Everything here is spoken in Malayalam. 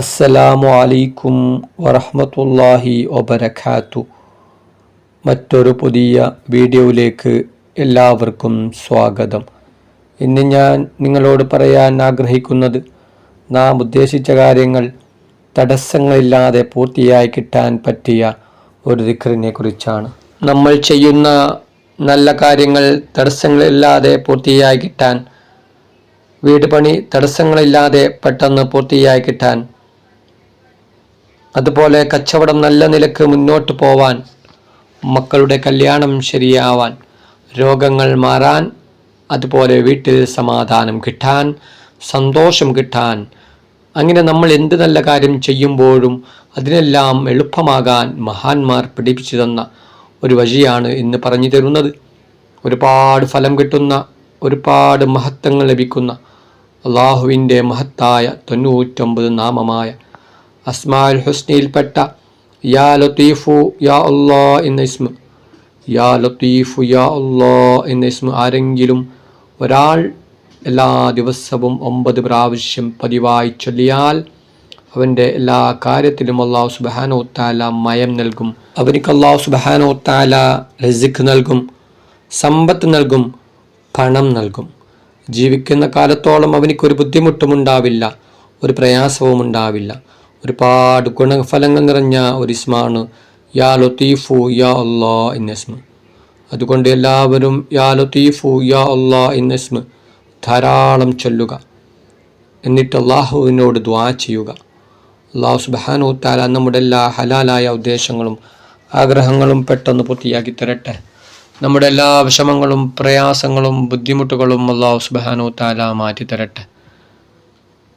അസ്സലാമു അലൈക്കും വറഹ്മത്തുള്ളാഹി വബറകാതു മറ്റൊരു പുതിയ വീഡിയോയിലേക്ക് എല്ലാവർക്കും സ്വാഗതം. ഇന്ന് ഞാൻ നിങ്ങളോട് പറയാൻ ആഗ്രഹിക്കുന്നത് നാം ഉദ്ദേശിച്ച കാര്യങ്ങൾ തടസ്സങ്ങളില്ലാതെ പൂർത്തിയായി കിട്ടാൻ പറ്റിയ ഒരു ദിക്റിനെ കുറിച്ചാണ്. നമ്മൾ ചെയ്യുന്ന നല്ല കാര്യങ്ങൾ തടസ്സങ്ങളില്ലാതെ പൂർത്തിയായി കിട്ടാൻ വീട് പണി തടസ്സങ്ങളില്ലാതെ പെട്ടെന്ന് പൂർത്തിയായി കിട്ടാൻ അതുപോലെ കച്ചവടം നല്ല നിലയ്ക്ക് മുന്നോട്ട് പോവാൻ മക്കളുടെ കല്യാണം ശരിയാവാൻ രോഗങ്ങൾ മാറാൻ അതുപോലെ വീട്ടിൽ സമാധാനം കിട്ടാൻ സന്തോഷം കിട്ടാൻ അങ്ങനെ നമ്മൾ എന്ത് നല്ല കാര്യം ചെയ്യുമ്പോഴും അതിനെല്ലാം എളുപ്പമാകാൻ മഹാന്മാർ പഠിപ്പിച്ചു തന്ന ഒരു വഴിയാണ് ഇന്ന് പറഞ്ഞു തരുന്നത്. ഒരുപാട് ഫലം കിട്ടുന്ന ഒരുപാട് മഹത്വങ്ങൾ ലഭിക്കുന്ന അള്ളാഹുവിന്റെ മഹത്തായ തൊണ്ണൂറ്റൊമ്പത് നാമമായ അസ്മാൽ ഹുസ്നയിൽപ്പെട്ട യാ ലത്തീഫു യാ അള്ളാ എന്ന ഇസ്മ. യാ ലത്തീഫു യാ അള്ളാ എന്ന ഇസ്മ ആരെങ്കിലും ഒരാൾ എല്ലാ ദിവസവും ഒമ്പത് പ്രാവശ്യം പതിവായി ചൊല്ലിയാൽ അവന്റെ എല്ലാ കാര്യത്തിലും അള്ളാഹു സുബാനോ താല മയം നൽകും. അവനിക്ക് അള്ളാഹു സുബാനോ താല റസിഖ് നൽകും സമ്പത്ത് നൽകും പണം നൽകും. ജീവിക്കുന്ന കാലത്തോളം അവനിക്കൊരു ബുദ്ധിമുട്ടും ഉണ്ടാവില്ല ഒരു പ്രയാസവും ഉണ്ടാവില്ല. ഒരുപാട് ഗുണഫലങ്ങൾ നിറഞ്ഞ ഒരു ഇസ്മാണ്. യാ ലൊത്തീഫു യാ അള്ളാ എന്ന ഇസ്മ. അതുകൊണ്ട് എല്ലാവരും യാ ലൊത്തീഫു യാ അള്ളാ എന്ന ഇസ്മ ധാരാളം ചൊല്ലുക. എന്നിട്ട് അള്ളാഹുവിനോട് ദ്വാ ചെയ്യുക. അള്ളാഹു സുബാനു താല നമ്മുടെ എല്ലാ ഹലാലായ ഉദ്ദേശങ്ങളും ആഗ്രഹങ്ങളും പെട്ടെന്ന് പൂർത്തിയാക്കി തരട്ടെ. നമ്മുടെ എല്ലാ വിഷമങ്ങളും പ്രയാസങ്ങളും ബുദ്ധിമുട്ടുകളും അള്ളാഹു സുബാനു താല മാറ്റി തരട്ടെ